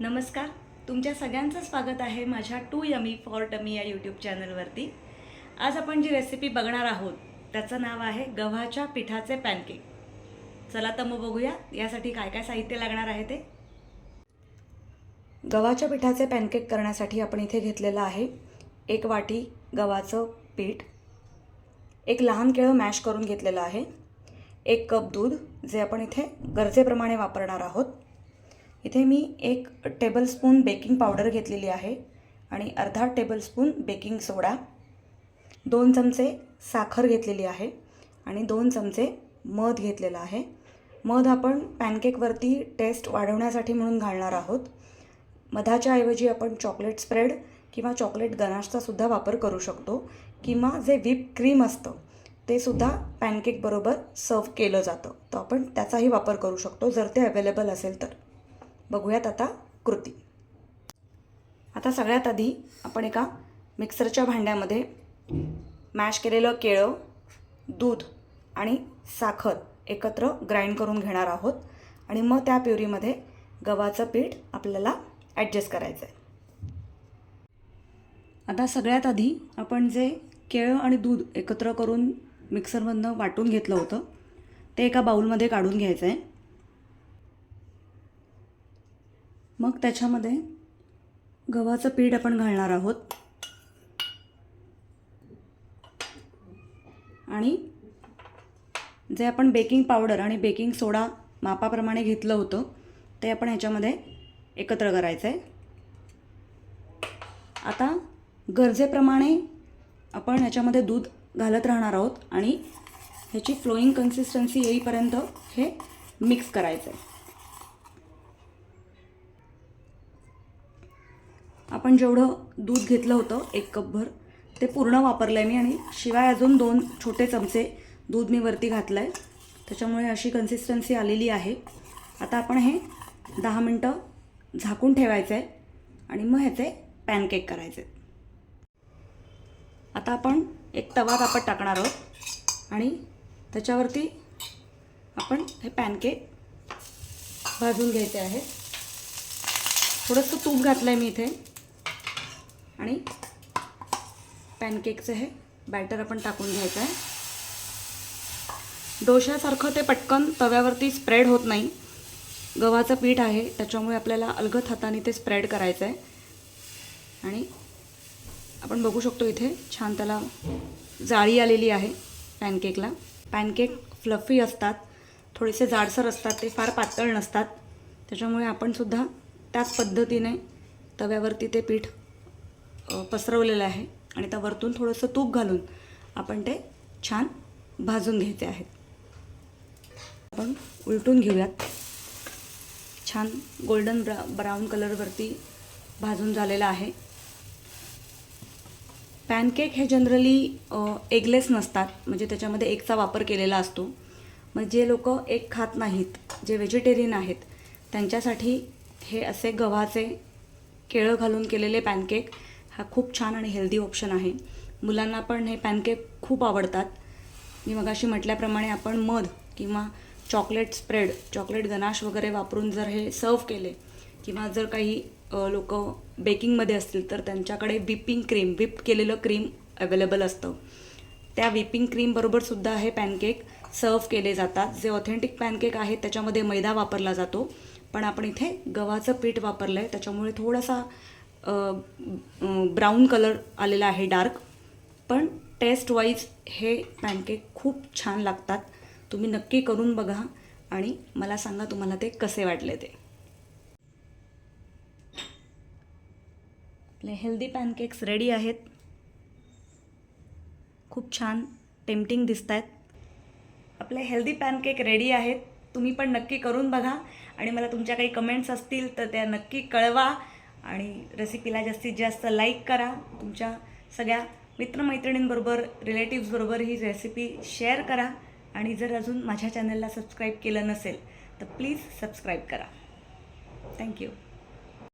नमस्कार. तुमच्या सगळ्यांचं स्वागत आहे माझ्या टू यमी फॉर टमी या यूट्यूब चॅनलवरती आज आपण जी रेसिपी बघणार आहोत त्याचं नाव आहे गव्हाच्या पिठाचे पॅनकेक चला तर मग बघूया यासाठी काय काय साहित्य लागणार आहे ते. गव्हाच्या पिठाचे पॅनकेक करण्यासाठी आपण इथे घेतलेलं आहे एक वाटी गव्हाचं पीठ एक लहान केळं मॅश करून घेतलेलं आहे एक कप दूध जे आपण इथे गरजेप्रमाणे वापरणार आहोत. इथे मी एक टेबलस्पून बेकिंग पावडर घेतलेली आहे आणि अर्धा टेबलस्पून बेकिंग सोडा. दोन चमचे साखर घेतलेली आहे आणि दोन चमचे मध घेतलेला आहे. मध आपण पॅनकेकवरती टेस्ट वाढवण्यासाठी म्हणून घालणार आहोत. मधाच्या ऐवजी आपण चॉकलेट स्प्रेड किंवा चॉकलेट गनाशचासुद्धा वापर करू शकतो किंवा जे व्हिप क्रीम असतं ते सुद्धा पॅनकेकबरोबर सर्व केलं जातं. तर आपण त्याचाही वापर करू शकतो जर ते अवेलेबल असेल तर. बघूयात आता कृती. आता सगळ्यात आधी आपण एका मिक्सरच्या भांड्यामध्ये मॅश केलेलं केळं दूध आणि साखर एकत्र ग्राइंड करून घेणार आहोत आणि मग त्या प्युरीमध्ये गव्हाचं पीठ आपल्याला ॲडजस्ट करायचं आहे. आता सगळ्यात आधी आपण जे केळं आणि दूध एकत्र करून मिक्सरमधनं वाटून घेतलं होतं ते एका बाऊलमध्ये काढून घ्यायचं आहे. मग त्याच्यामध्ये गव्हाचं पीठ आपण घालणार आहोत. आणि जे आपण बेकिंग पावडर आणि बेकिंग सोडा मापाप्रमाणे घेतलं होतं ते आपण ह्याच्यामध्ये एकत्र करायचं आहे आता गरजेप्रमाणे आपण ह्याच्यामध्ये दूध घालत राहणार आहोत आणि ह्याची फ्लोईंग कन्सिस्टन्सी येईपर्यंत हे मिक्स करायचं आहे आपण जेवढं दूध घेतलं होतं एक कपभर ते पूर्ण वापरलं आहे मी आणि शिवाय अजून दोन छोटे चमचे दूध मी वरती घातलं आहे त्याच्यामुळे अशी कन्सिस्टन्सी आलेली आहे. आता आपण हे दहा मिनटं झाकून ठेवायचं आहे आणि मग ह्याचे पॅनकेक करायचे. आता आपण एक तवा तापत टाकणार आहोत आणि त्याच्यावरती आपण हे पॅनकेक भाजून घ्यायचे आहे. थोडंसं तूप घातलं आहे मी इथे. आणि पॅनकेकचं हे बॅटर आपण टाकून घ्यायचं आहे. डोशासारखं ते पटकन तव्यावरती स्प्रेड होत नाही. गव्हाचं पीठ आहे त्याच्यामुळे आपल्याला अलगद हाताने ते स्प्रेड करायचं आहे. आणि आपण बघू शकतो इथे छान त्याला जाळी आलेली आहे पॅनकेकला. पॅनकेक फ्लफी असतात थोडेसे जाडसर असतात ते फार पातळ नसतात. त्याच्यामुळे आपण सुद्धा त्याच पद्धतीने तव्यावरती ते पीठ पसरवलेलं आहे आणि त्या वरतून थोडंसं तूप घालून आपण ते छान भाजून घ्यायचे आहेत. आपण उलटून घेऊयात. छान गोल्डन ब्रा ब्राऊन कलरवरती भाजून झालेलं आहे. पॅनकेक हे जनरली एगलेस नसतात म्हणजे त्याच्यामध्ये एगचा वापर केलेला असतो. मग जे लोक एग खात नाहीत जे व्हेजिटेरियन आहेत त्यांच्यासाठी हे असे गव्हाचे केळं घालून केलेले पॅनकेक हा खूप छान आणि हेल्दी ऑप्शन आहे. मुलांना पण हे पॅनकेक खूप आवडतात. मी मगाशी म्हटल्याप्रमाणे आपण मध किंवा चॉकलेट स्प्रेड चॉकलेट गनाश वगैरे वापरून जर हे सर्व केले किंवा जर काही लोक बेकिंगमध्ये असतील तर त्यांच्याकडे विपिंग क्रीम विप केलेलं क्रीम अवेलेबल असतं. त्या विपिंग क्रीमबरोबरसुद्धा हे पॅनकेक सर्व केले जातात. जे ऑथेंटिक पॅनकेक आहेत त्याच्यामध्ये मैदा वापरला जातो. पण आपण इथे गव्हाचं पीठ वापरलं आहे त्याच्यामुळे थोडासा ब्राऊन कलर आलेला आहे डार्क. पण टेस्ट वाईज हे पॅनकेक खूप छान लागतात. तुम्ही नक्की करून बघा आणि मला सांगा तुम्हाला ते कसे वाटले ते. आपले हेल्दी पॅनकेक्स रेडी आहेत. खूप छान टेम्पटिंग दिसत आहेत आपले हेल्दी पॅनकेक रेडी आहेत. तुम्ही पण नक्की करून बघा आणि मला तुमच्या काही कमेंट्स असतील तर त्या नक्की कळवा. आणि रेसिपीला जास्तीत जास्त लाईक करा. तुमच्या सगळ्या मित्रमैत्रिणींबरोबर रिलेटिव्सबरोबर ही रेसिपी शेअर करा. आणि जर अजून माझ्या चॅनलला सबस्क्राईब केलं नसेल तर प्लीज सबस्क्राईब करा. थँक्यू